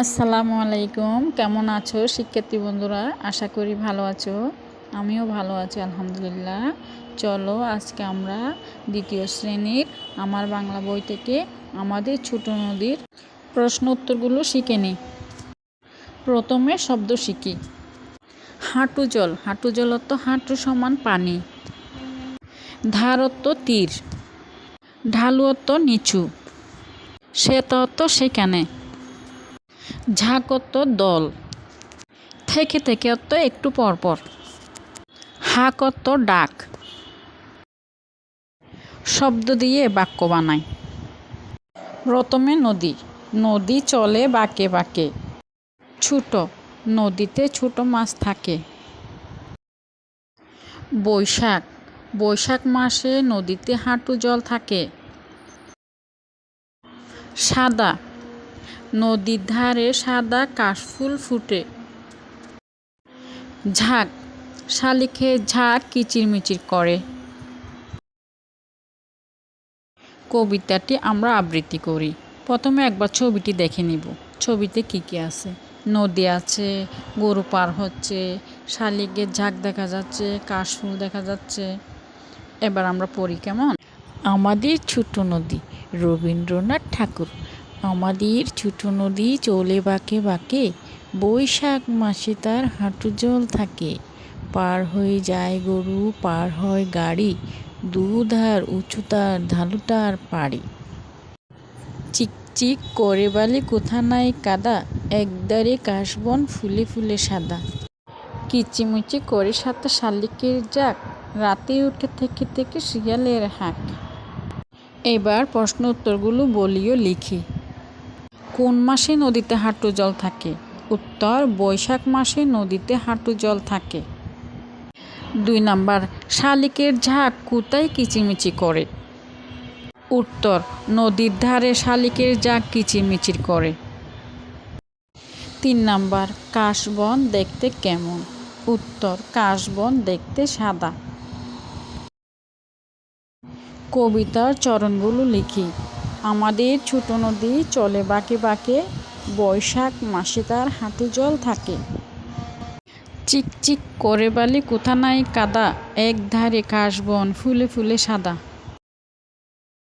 আসসালামু আলাইকুম। কেমন আছো শিক্ষার্থী বন্ধুরা? আশা করি ভালো আছো। আমিও ভালো আছি, আলহামদুলিল্লাহ। চলো আজকে আমরা দ্বিতীয় শ্রেণির আমার বাংলা বই থেকে আমাদের ছোট নদীর প্রশ্ন উত্তরগুলো শিখে নিই। প্রথমে শব্দ শিখি। হাঁটু জল। হাঁটু জল অর্থ হাঁটু সমান পানি। ধারত্ব তীর। ঢালু অর্থ নিচু। শ্বেত অর্থ সেখানে। ঝাঁকত্ব দল। থেকে থেকে অর্থ একটু পরপর হাকত্ব ডাক। শব্দ দিয়ে বাক্য বানায়। প্রথমে নদী। নদী চলে বাঁকে বাঁকে। ছোট। নদীতে ছোট মাছ থাকে। বৈশাখ। বৈশাখ মাসে নদীতে হাঁটু জল থাকে। সাদা। নদীর ধারে সাদা কাশফুল ফুটে। ঝাঁক, শালিখে ঝাঁক কিচিরমিচির করে। কবিতাটি আমরা আবৃত্তি করি। প্রথমে একবার ছবিটি দেখে নিব। ছবিতে কি কি আছে? নদী আছে, গরু পার হচ্ছে শালিকের ঝাঁক দেখা যাচ্ছে, কাশফুল দেখা যাচ্ছে। এবার আমরা পড়ি কেমন? আমাদের ছোট নদী রবীন্দ্রনাথ ঠাকুর। আমাদের ছোট নদী চলে বাঁকে বাঁকে, বৈশাখ মাসে তার হাঁটু জল থাকে। পার হয়ে যায় গরু, পার হয় গাড়ি দুধার উঁচুতার ঢালুটার পাড়ি। চিকচিক করে বালি কোথা নাই কাদা, একদারে কাশবন ফুলে ফুলে সাদা। কিচিমিচি করে সাথে শালিকের যাক রাতে উঠে থেকে থেকে শিয়ালের হাঁক। এবার প্রশ্ন উত্তরগুলো বলিও লিখি। কোন মাসে নদীতে হাঁটু জল থাকে? উত্তর, বৈশাখ মাসে নদীতে হাঁটু জল থাকে। দুই নাম্বার, শালিকের ঝাঁক কোথায় কিচিমিচি করে। উত্তর, নদীর ধারে শালিকের ঝাঁক কিচিরমিচির করে। তিন নাম্বার, কাশবন দেখতে কেমন? উত্তর, কাশবন দেখতে সাদা। কবিতার চরণগুলো লিখি। আমাদের ছোট নদী চলে বাঁকে বাঁকে, বৈশাখ মাসে তার হাঁটু জল থাকে। চিকচিক করে বালি কোথা নাই কাদা এক ধারে কাশবন ফুলে ফুলে সাদা।